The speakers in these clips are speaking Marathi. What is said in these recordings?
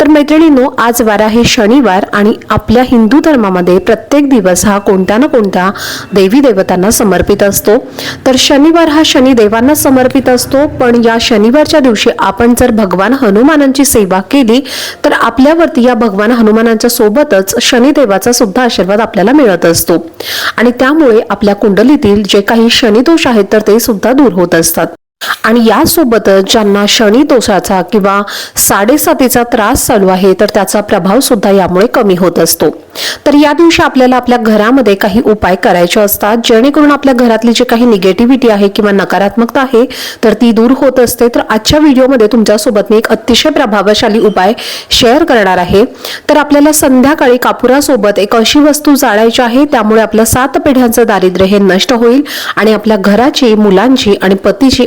तर मैत्रिणींनो आज वार आहे शनिवार आणि आपल्या हिंदू धर्मामध्ये प्रत्येक दिवस हा कोणत्या ना कोणत्या देवी देवतांना समर्पित असतो. तर शनिवार हा शनिदेवांना समर्पित असतो पण या शनिवारच्या दिवशी आपण जर भगवान हनुमानांची सेवा केली तर आपल्यावरती या भगवान हनुमानांच्या सोबतच शनिदेवाचा सुद्धा आशीर्वाद आपल्याला मिळत असतो. आणि त्यामुळे आपल्या कुंडलीतील जे काही शनिदोष आहेत तर ते सुद्धा दूर होत असतात. आणि यासोबतच ज्यांना शनी दोषाचा किंवा साडेसातीचा त्रास चालू आहे तर त्याचा प्रभाव सुद्धा यामुळे कमी होत असतो. तर या दिवशी आपल्याला आपल्या घरामध्ये काही उपाय करायचे असतात जेणेकरून आपल्या घरातली जी काही निगेटिव्हिटी आहे किंवा नकारात्मकता आहे तर ती दूर होत असते. तर आजच्या व्हिडिओमध्ये तुमच्यासोबत मी एक अतिशय प्रभावशाली उपाय शेअर करणार आहे. तर आपल्याला संध्याकाळी कापुरासोबत एक अशी वस्तू जाळायची आहे त्यामुळे आपल्या सात पिढ्यांचं दारिद्र्य हे नष्ट होईल आणि आपल्या घराची मुलांची आणि पतीची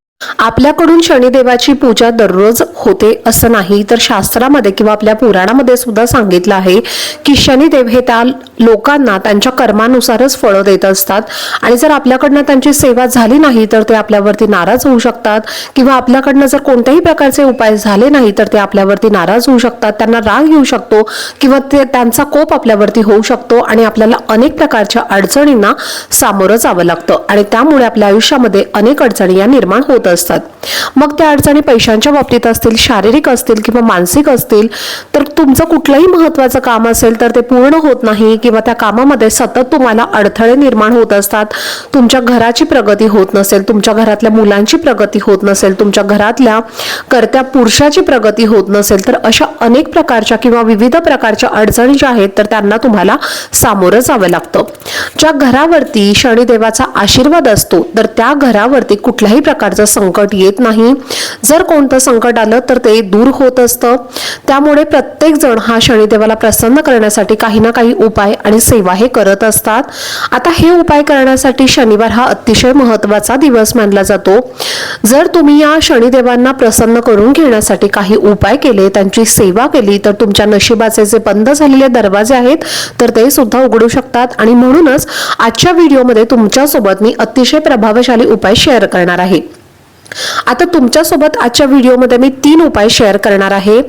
आपल्याकडून शनिदेवाची पूजा दररोज होते असं नाही तर शास्त्रामध्ये किंवा आपल्या पुराणामध्ये सुद्धा सांगितलं आहे की शनिदेव हे त्या लोकांना त्यांच्या कर्मानुसारच फळं देत असतात. आणि जर आपल्याकडनं त्यांची सेवा झाली नाही तर ते आपल्यावरती नाराज होऊ शकतात. किंवा आपल्याकडनं जर कोणत्याही प्रकारचे उपाय झाले नाही तर ते आपल्यावरती नाराज होऊ शकतात. त्यांना राग येऊ शकतो किंवा ते त्यांचा कोप आपल्यावरती होऊ शकतो आणि आपल्याला अनेक प्रकारच्या अडचणींना सामोरं जावं लागतं. आणि त्यामुळे आपल्या आयुष्यामध्ये अनेक अडचणी या निर्माण होतात असतात. मग त्या अडचणी पैशांच्या बाबतीत असतील शारीरिक असतील किंवा मानसिक असतील तर तुमचं कुठलंही महत्त्वाचं काम असेल तर ते पूर्ण होत नाही किंवा त्या कामामध्ये सतत तुम्हाला अडथळे निर्माण होत असतात. तुमच्या घराची प्रगती होत नसेल तुमच्या घरातल्या मुलांची प्रगती होत नसेल तुमच्या घरातल्या करत्या पुरुषाची प्रगती होत नसेल तर अशा अनेक प्रकारच्या किंवा विविध प्रकारच्या अडचणी ज्या आहेत तर त्यांना तुम्हाला सामोरं जावं लागतं. ज्या घरावरती शनिदेवाचा आशीर्वाद असतो तर त्या घरावरती कुठल्याही प्रकारचं संकट येत नाही. जर कोणतं संकट आलं तर ते दूर होत असतं. त्यामुळे प्रत्येक जण हा शनिदेवाला प्रसन्न करण्यासाठी काही ना काही उपाय आणि सेवा हे करत असतात. आता हे उपाय करण्यासाठी शनिवार हा अतिशय महत्त्वाचा दिवस मानला जातो. जर तुम्ही या शनिदेवांना प्रसन्न करून घेण्यासाठी काही उपाय केले त्यांची सेवा केली तर तुमच्या नशिबाचे जे बंद झालेले दरवाजे आहेत तर ते सुद्धा उघडू शकतात. आणि म्हणूनच आजच्या व्हिडिओमध्ये तुमच्यासोबत मी अतिशय प्रभावशाली उपाय शेअर करणार आहे. आता तुमच्यासोबत आजच्या व्हिडिओमध्ये मी तीन उपाय शेअर करणार आहे.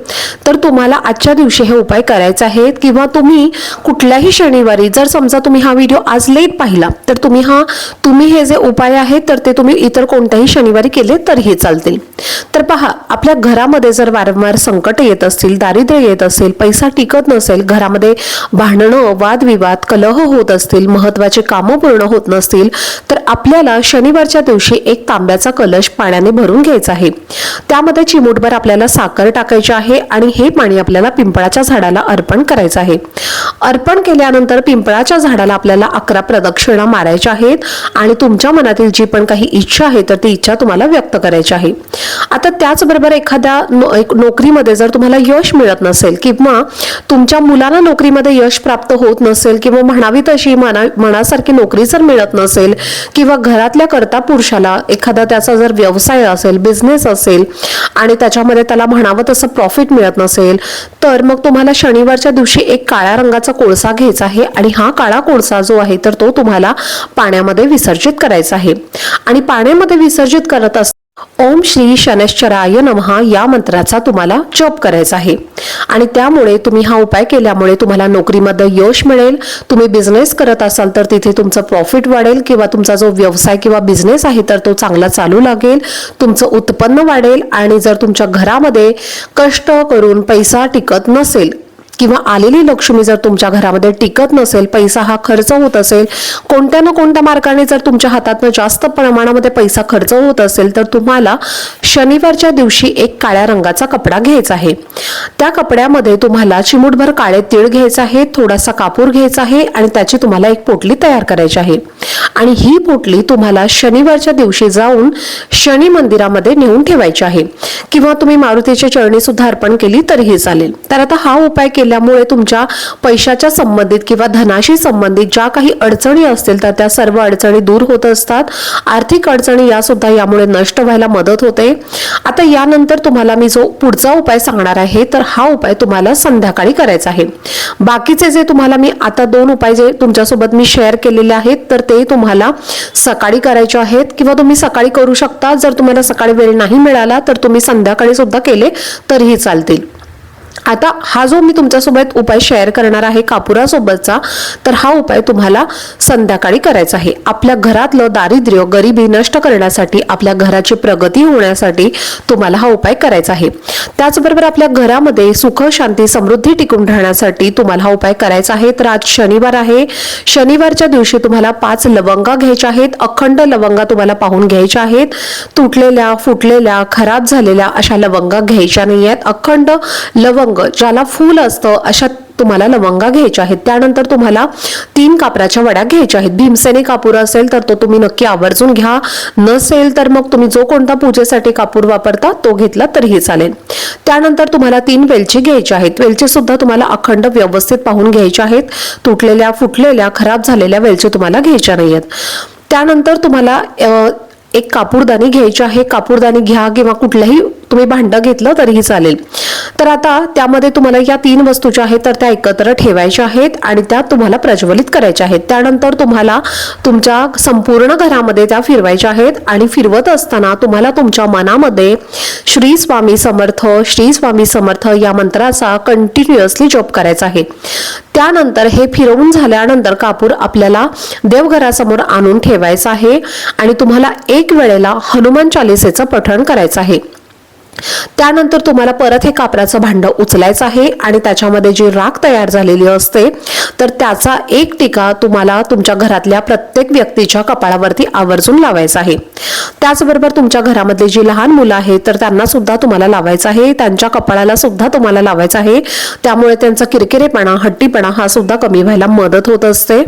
तर तुम्हाला आजच्या दिवशी हे उपाय करायचे आहेत किंवा तुम्ही कुठल्याही शनिवारी जर समजा तुम्ही हा व्हिडिओ आज लेट पाहिला तर तुम्ही हा तुम्ही हे जे उपाय आहेत तर ते तुम्ही इतर कोणत्याही शनिवारी केले तरीही चालतील. तर पहा आपल्या घरामध्ये जर वारंवार संकट येत असतील दारिद्र्य येत असेल पैसा टिकत नसेल घरामध्ये भांडणं वादविवाद कलह होत असतील महत्त्वाचे कामं पूर्ण होत नसतील तर आपल्याला शनिवारच्या दिवशी एक तांब्याचा कलश पाण्याने भरून घ्यायचं आहे. त्यामध्ये चिमूटभर आपल्याला साखर टाकायची आहे आणि हे पाणी आपल्याला पिंपळाच्या झाडाला अर्पण करायचं आहे. अर्पण केल्यानंतर पिंपळाच्या झाडाला आपल्याला अकरा प्रदक्षिणा मारायच्या आहेत आणि तुमच्या मनातील जी पण काही इच्छा आहे तर ती इच्छा तुम्हाला व्यक्त करायची आहे. आता त्याचबरोबर एखाद्या नोकरीमध्ये जर तुम्हाला यश मिळत नसेल किंवा तुमच्या मुलाला नोकरीमध्ये यश प्राप्त होत नसेल किंवा म्हणावी तशी मना मनासारखी नोकरी जर मिळत नसेल किंवा घरातल्या कर्ता पुरुषाला एखादा त्याचा जर व्यवसाय असेल बिझनेस असेल आणि त्याच्यामध्ये त्याला म्हणावं तसं प्रॉफिट मिळत नसेल तर मग तुम्हाला शनिवारच्या दिवशी एक काळ्या रंगाचा कोळसा घ्यायचा आहे आणि हा काळा कोळसा जो आहे तर तो तुम्हाला पाण्यामध्ये विसर्जित करायचा आहे. आणि पाण्यामध्ये विसर्जित करत असताना ओम श्री शनश्चराय नमहा या मंत्राचा तुम्हाला जप करायचा आहे. आणि त्यामुळे तुम्ही हा उपाय केल्यामुळे तुम्हाला नोकरीमध्ये यश मिळेल. तुम्ही बिझनेस करत असाल तर तिथे तुमचं प्रॉफिट वाढेल किंवा तुमचा जो व्यवसाय किंवा बिझनेस आहे तर तो चांगला चालू लागेल. तुमचं उत्पन्न वाढेल आणि जर तुमच्या घरामध्ये कष्ट करून पैसा टिकत नसेल किंवा आलेली लक्ष्मी जर तुमच्या घरामध्ये टिकत नसेल पैसा हा खर्च होत असेल कोणत्या ना कोणत्या मार्गाने जर तुमच्या हातातनं जास्त प्रमाणामध्ये पैसा खर्च होत असेल तर तुम्हाला शनिवारच्या दिवशी एक काळ्या रंगाचा कपडा घ्यायचा आहे. त्या कपड्यामध्ये तुम्हाला चिमूटभर काळे तीळ घ्यायचा आहे थोडासा कापूर घ्यायचा आहे आणि त्याची तुम्हाला एक पोटली तयार करायची आहे. आणि ही पोटली तुम्हाला शनिवारच्या दिवशी जाऊन शनी मंदिरामध्ये नेऊन ठेवायची आहे. किंवा तुम्ही मारुतीच्या चरणी सुद्धा अर्पण केली तरीही चालेल. तर आता हा उपाय केल्यामुळे तुमच्या पैशाच्या संबंधित किंवा धनाशी संबंधित ज्या काही अडचणी असतील तर त्या सर्व अडचणी दूर होत असतात. आर्थिक अडचणी या सुद्धा यामुळे नष्ट व्हायला मदत होते. आता यानंतर तुम्हाला मी जो पुढचा उपाय सांगणार आहे तर हा उपाय तुम्हाला संध्याकाळी करायचा आहे. बाकीचे जे तुम्हाला मी आता दोन उपाय जे तुमच्यासोबत मी शेअर केलेले आहेत तर ते तुम्हाला सकाळी करायचे आहेत. किंवा तुम्ही सकाळी करू शकता. जर तुम्हाला सकाळी वेळ नाही मिळाला तर तुम्ही संध्याकाळी सुद्धा केले तरीही चालतील. आता हा जो मी तुमच्यासोबत उपाय शेअर करणार आहे कापुरासोबतचा तर हा उपाय तुम्हाला संध्याकाळी करायचा आहे. आपल्या घरातलं दारिद्र्य गरिबी नष्ट करण्यासाठी आपल्या घराची प्रगती होण्यासाठी तुम्हाला हा उपाय करायचा आहे. त्याचबरोबर आपल्या घरामध्ये सुख शांती समृद्धी टिकून राहण्यासाठी तुम्हाला हा उपाय करायचा आहे. तर आज शनिवार आहे. शनिवारच्या दिवशी तुम्हाला पाच लवंगा घ्यायच्या आहेत. अखंड लवंगा तुम्हाला पाहून घ्यायच्या आहेत. तुटलेल्या फुटलेल्या खराब झालेल्या अशा लवंगा घ्यायच्या नाही आहेत अखंड लवंग ज्याला फूल असतं अशा तुम्हाला लवंगा घ्यायच्या आहेत. त्यानंतर तुम्हाला तीन कापराच्या वड्या घ्यायच्या आहेत. भीमसेने कापूर असेल तर तो तुम्ही नक्की आवर्जून घ्या. नसेल तर मग तुम्ही जो कोणता पूजेसाठी कापूर वापरता तो घेतला तरीही चालेल. त्यानंतर तुम्हाला तीन वेलची घ्यायची आहेत. वेलची सुद्धा तुम्हाला अखंड व्यवस्थित पाहून घ्यायच्या आहेत. तुटलेल्या फुटलेल्या खराब झालेल्या वेलची तुम्हाला घ्यायच्या नाही आहेत त्यानंतर तुम्हाला एक कापूरदानी घ्यायची आहे. कापूरदानी घ्या किंवा कुठलंही तुम्ही भांडं घेतलं तरीही चालेल. तर आता त्यामध्ये तुम्हाला या तीन वस्तू ज्या आहेत तर त्या एकत्र ठेवायच्या आहेत आणि त्या तुम्हाला प्रज्वलित करायच्या आहेत. त्यानंतर तुम्हाला तुमच्या संपूर्ण घरामध्ये त्या फिरवायच्या आहेत आणि फिरवत असताना तुम्हाला तुमच्या मनामध्ये श्री स्वामी समर्थ श्री स्वामी समर्थ या मंत्राचा कंटिन्युअसली जप करायचा आहे. त्यानंतर हे फिरवून झाल्यानंतर कापूर आपल्याला देवघरासमोर आणून ठेवायचा आहे आणि तुम्हाला एक वेळेला हनुमान चालिसेचं पठण करायचं आहे. त्यानंतर तुम्हाला परत हे कापराचं भांडं उचलायचं आहे आणि त्याच्यामध्ये जी राख तयार झालेली असते तर त्याचा एक टिका तुम्हाला तुमच्या घरातल्या प्रत्येक व्यक्तीच्या कपाळावरती आवर्जून लावायचा आहे. त्याचबरोबर तुमच्या घरामध्ये जी लहान मुलं आहेत तर त्यांना सुद्धा तुम्हाला लावायचं आहे. त्यांच्या कपाळाला सुद्धा तुम्हाला लावायचं आहे. त्यामुळे त्यांचा किरकिरेपणा हट्टीपणा हा सुद्धा कमी व्हायला मदत होत असते.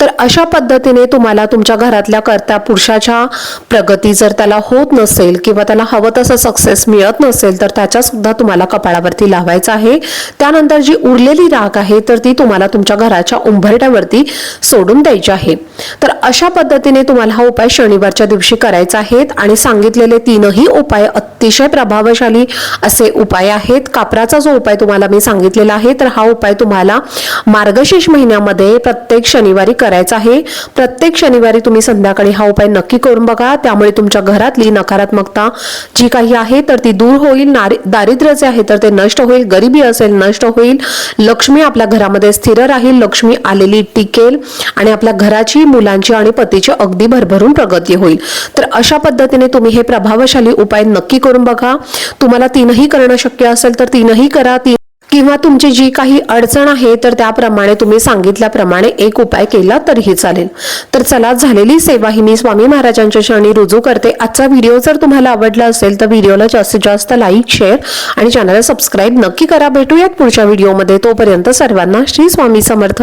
तर अशा पद्धतीने तुम्हाला तुमच्या घरातल्या करता पुरुषाच्या प्रगती जर त्याला होत नसेल किंवा त्याला हवं तसं सक्सेस मिळत नसेल तर त्याच्या सुद्धा तुम्हाला कपाळावरती लावायचं आहे. त्यानंतर जी उरलेली राग आहे तर ती तुम्हाला तुमच्या घराच्या उंबरट्यावरती सोडून द्यायची आहे. तर अशा पद्धतीने तुम्हाला हा उपाय शनिवारच्या दिवशी करायचा आहेत आणि सांगितलेले तीनही उपाय अतिशय प्रभावशाली असे उपाय आहेत. कापराचा जो उपाय तुम्हाला मी सांगितलेला आहे तर हा उपाय तुम्हाला मार्गशीर्ष महिन्यामध्ये प्रत्येक शनिवारी करायचा आहे. प्रत्येक शनिवारी तुम्ही संध्याकाळी हा उपाय नक्की करून बघा. त्यामुळे तुमच्या घरातली नकारात्मकता जी काही आहे तर ती दूर होईल. नारी दारिद्र्य जे आहे तर ते नष्ट होईल. गरिबी असेल नष्ट होईल. लक्ष्मी आपल्या घरामध्ये स्थिर राहील. लक्ष्मी आलेली टिकेल आणि आपल्या घराची मुलांची आणि पतीची अगदी भरभरून प्रगती होईल. तर अशा पद्धतीने तुम्ही हे प्रभावशाली उपाय नक्की करून बघा. तुम्हाला तीनही करणं शक्य असेल तर तीनही करा. तीन किंवा तुमची जी काही अडचण आहे तर त्याप्रमाणे तुम्ही सांगितल्याप्रमाणे एक उपाय केला तरीही चालेल. तर चला झालेली सेवा ही मी स्वामी महाराजांच्या शरणी रुजू करते. आजचा व्हिडिओ जर तुम्हाला आवडला असेल तर व्हिडिओला जास्तीत जास्त लाईक शेअर आणि चॅनलला सबस्क्राईब नक्की करा. भेटूयात पुढच्या व्हिडिओमध्ये. तोपर्यंत सर्वांना श्री स्वामी समर्थ.